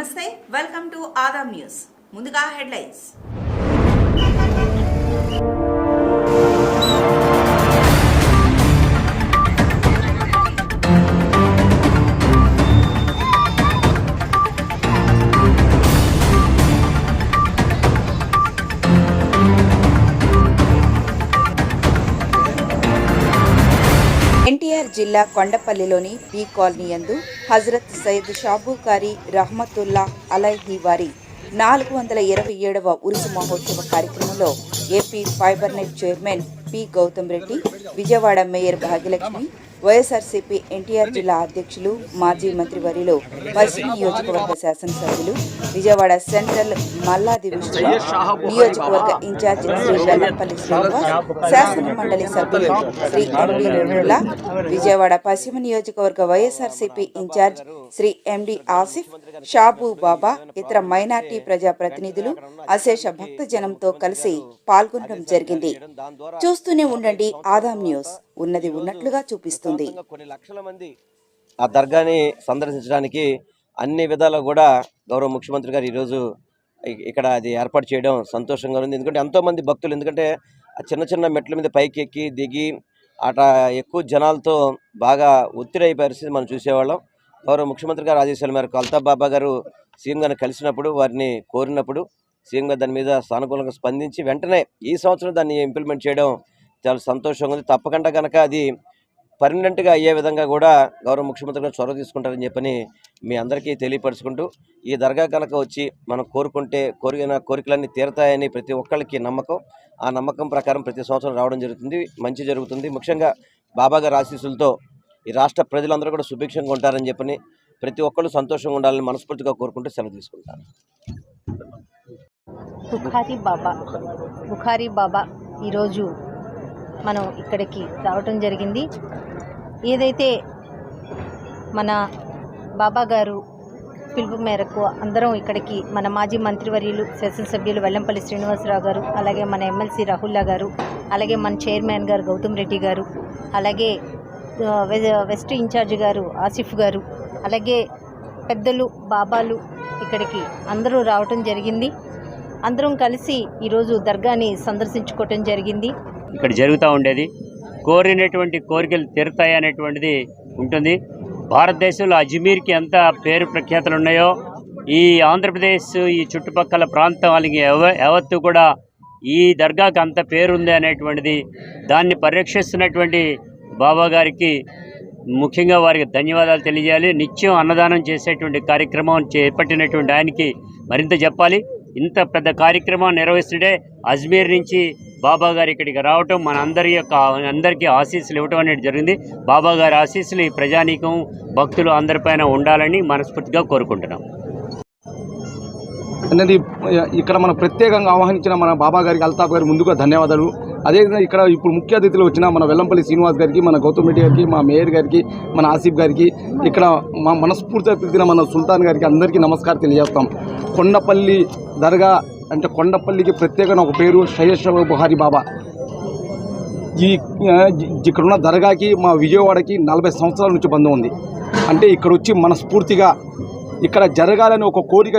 నమస్తే welcome to Adam news. ముందుగా headlines. జిల్లా కొండపల్లిలోని బీ కాలనీ యందు హజరత్ సయ్యద్ షాబుకారి రహమతుల్లా అలైహి వారి నాలుగు వందల ఇరవై ఏడవ ఉరుసు మహోత్సవ కార్యక్రమంలో AP fibre net chairman P Gautam Reddy Vijayawada mayor Bhagyalakshmi YSRCP NTR జిల్లా అధ్యక్షులు మాజీ మంత్రివర్యులు పశ్చిమ నియోజకవర్గ శాసనసభ్యులు విజయవాడ సెంట్రల్ మల్లాది విష్ణు నియోజకవర్గ ఇన్ఛార్జ్ శ్రీ వెల్లంపల్లి శ్రీనివాస్ శాసన మండలి సభ్యులు శ్రీ ఎండి నిర్మల విజయవాడ పశ్చిమ నియోజకవర్గ YSRCP incharge Shri MD Asif Shabu Baba ఇతర మైనార్టీ ప్రజా ప్రతినిధులు అశేష భక్తజనంతో కలిసి పాల్గొనడం జరిగింది. చూస్తూనే ఉండండి ఆదాం న్యూస్. ఉన్నది ఉన్నట్లుగా చూపిస్తుంది. కొన్ని లక్షల మంది ఆ దర్గాని సందర్శించడానికి అన్ని విధాలా కూడా గౌరవ ముఖ్యమంత్రి గారు ఈరోజు ఇక్కడ అది ఏర్పాటు చేయడం సంతోషంగా ఉంది. ఎందుకంటే ఎంతో మంది భక్తులు ఎందుకంటే ఆ చిన్న చిన్న మెట్ల మీద పైకి ఎక్కి దిగి అట ఎక్కువ జనాలతో బాగా ఒత్తిడి అయ్యే పరిస్థితి మనం చూసేవాళ్ళం. గౌరవ ముఖ్యమంత్రి గారు ఆదేశాల మేరకు అల్తాఫ్ బాబా గారు సీఎం గారిని కలిసినప్పుడు వారిని కోరినప్పుడు సీఎం గారు దాని మీద సానుకూలంగా స్పందించి వెంటనే ఈ సంవత్సరం దాన్ని ఇంప్లిమెంట్ చేయడం చాలా సంతోషంగా ఉంది. తప్పకుండా కనుక అది పర్మనెంట్గా అయ్యే విధంగా కూడా గౌరవ ముఖ్యమంత్రి గారు చొరవ తీసుకుంటారని చెప్పని మీ అందరికీ తెలియపరుచుకుంటూ ఈ దర్గా కనుక వచ్చి మనం కోరుకుంటే కోరిన కోరికలన్నీ తీరతాయని ప్రతి ఒక్కళ్ళకి నమ్మకం. ఆ నమ్మకం ప్రకారం ప్రతి సంవత్సరం రావడం జరుగుతుంది. మంచి జరుగుతుంది. ముఖ్యంగా బాబాగారి ఆశీస్సులతో ఈ రాష్ట్ర ప్రజలందరూ కూడా సుభిక్షంగా ఉంటారని చెప్పని ప్రతి ఒక్కళ్ళు సంతోషంగా ఉండాలని మనస్ఫూర్తిగా కోరుకుంటూ సెలవు తీసుకుంటాను. బుఖారీ బాబా. బుఖారీ బాబా ఈరోజు మనం ఇక్కడికి రావటం జరిగింది. ఏదైతే మన బాబా గారు పిలుపు మేరకు అందరం ఇక్కడికి మన మాజీ మంత్రివర్యులు శాసనసభ్యులు వెల్లంపల్లి శ్రీనివాసరావు గారు అలాగే మన ఎమ్మెల్సీ రాహుల్లా గారు అలాగే మన చైర్మన్ గారు గౌతమ్ రెడ్డి గారు అలాగే వె- వెస్ట్ ఇన్ఛార్జ్ గారు ఆసిఫ్ గారు అలాగే పెద్దలు బాబాలు ఇక్కడికి అందరూ రావటం జరిగింది. అందరం కలిసి ఈరోజు దర్గాని సందర్శించుకోవటం జరిగింది. ఇక్కడ జరుగుతూ ఉండేది. కోరినటువంటి కోరికలు తీరుతాయి అనేటువంటిది ఉంటుంది. భారతదేశంలో అజ్మీర్కి ఎంత పేరు ప్రఖ్యాతలు ఉన్నాయో ఈ ఆంధ్రప్రదేశ్ ఈ చుట్టుపక్కల ప్రాంతం యావ- యావత్తు కూడా ఈ దర్గాకి అంత పేరుంది అనేటువంటిది దాన్ని పరిరక్షిస్తున్నటువంటి బాబా గారికి ముఖ్యంగా వారికి ధన్యవాదాలు తెలియజేయాలి. నిత్యం అన్నదానం చేసేటువంటి కార్యక్రమం చేపట్టినటువంటి ఆయనకి మరింత చెప్పాలి. ఇంత పెద్ద కార్యక్రమం నిర్వహిస్తుంటే అజ్మీర్ నుంచి బాబా గారు ఇక్కడికి రావటం మన అందరి యొక్క అందరికీ ఆశీస్సులు ఇవ్వటం అనేది జరిగింది. బాబా గారి ఆశీస్సులు ఈ ప్రజానీకం భక్తులు అందరిపైన ఉండాలని మనస్ఫూర్తిగా కోరుకుంటున్నాం. అనేది ఇక్కడ మనం ప్రత్యేకంగా ఆహ్వానించిన మన బాబా గారికి అల్తాఫ్ గారికి ముందుగా ధన్యవాదాలు. అదేవిధంగా ఇక్కడ ఇప్పుడు ముఖ్య అతిథులు వచ్చిన మన వెల్లంపల్లి శ్రీనివాస్ గారికి మన గౌతమ్ రెడ్డి గారికి మా మేయర్ గారికి మన ఆసిఫ్ గారికి ఇక్కడ మా మనస్ఫూర్తిగా పిలిచిన మన సుల్తాన్ గారికి అందరికీ నమస్కారం తెలియజేస్తాం. కొండపల్లి దర్గా అంటే కొండపల్లికి ప్రత్యేకంగా ఒక పేరు షయ్యశ్వ బుహారి బాబా. ఈ ఇక్కడున్న ఇక్కడ ఉన్న దర్గాకి మా విజయవాడకి నలభై సంవత్సరాల నుంచి బంధం ఉంది. అంటే ఇక్కడ వచ్చి మనస్ఫూర్తిగా ఇక్కడ జరగాలని ఒక కోరిక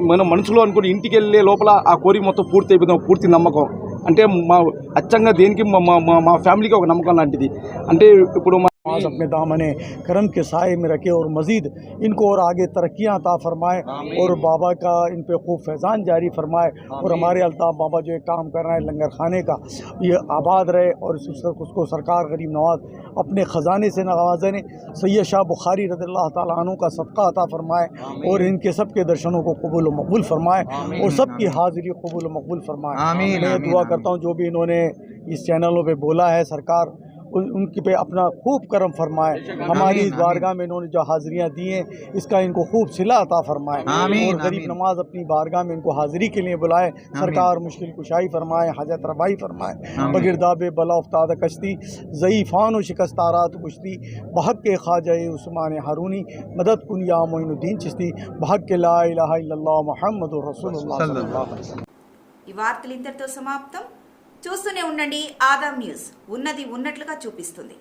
మన మనసులో అనుకుని ఇంటికి వెళ్ళే లోపల ఆ కోరిక మొత్తం పూర్తి అయిపోతాం పూర్తి నమ్మకం. అంటే మా అచ్చంగా దేనికి మా మా- మా- మా ఫ్యామిలీకి ఒక నమ్మకం లాంటిది. అంటే ఇప్పుడు आज अपने दामने करम के साय में रखे और मज़ीद इनको और आगे तरक्कियाँ अता फरमाए और बाबा का इन पे खूब फैज़ान जारी फरमाए और हमारे अल्ताफ़ बाबा जो एक काम कर रहे हैं लंगर खाने का ये आबाद रहे और उसको सरकार गरीब नवाज़ अपने ख़जाने से नवाजे ने सैयद शाह बुखारी रज़ी ताला का सदका अता फरमाए और इनके सब के दर्शनों को कबूल मकबूल फरमाए और सबकी हाज़िरी कबूल मकबूल फरमाए। मैं दुआ करता हूँ जो भी इन्होंने इस चैनलों पे बोला है सरकार उन- उनके पे अपना खूब करम फरमाए। हमारी इस बारगाह में इन्होंने जो हाजिरियाँ दी हैं इसका इनको खूब सिला अता फरमाए। और गरीब नमाज़ अपनी बारगाह में इनको हाजिरी के लिए बुलाए। सरकार मुश्किल कुशाई फरमाए हजत रबाई फरमाए। बगिरदाब बला उफ्ताद कश्ती ज़यीफ़ान व शिकस्तारात कुश्ती बहक के ख्वाजा उस्मान हारूनी मदद कुन या मोइनुद्दीन चिश्ती बहक के ला इलाहा इल्लल्लाह मुहम्मद रसूलुल्लाह చూస్తూనే ఉండండి. Adam news. ఉన్నది ఉన్నట్లుగా చూపిస్తుంది.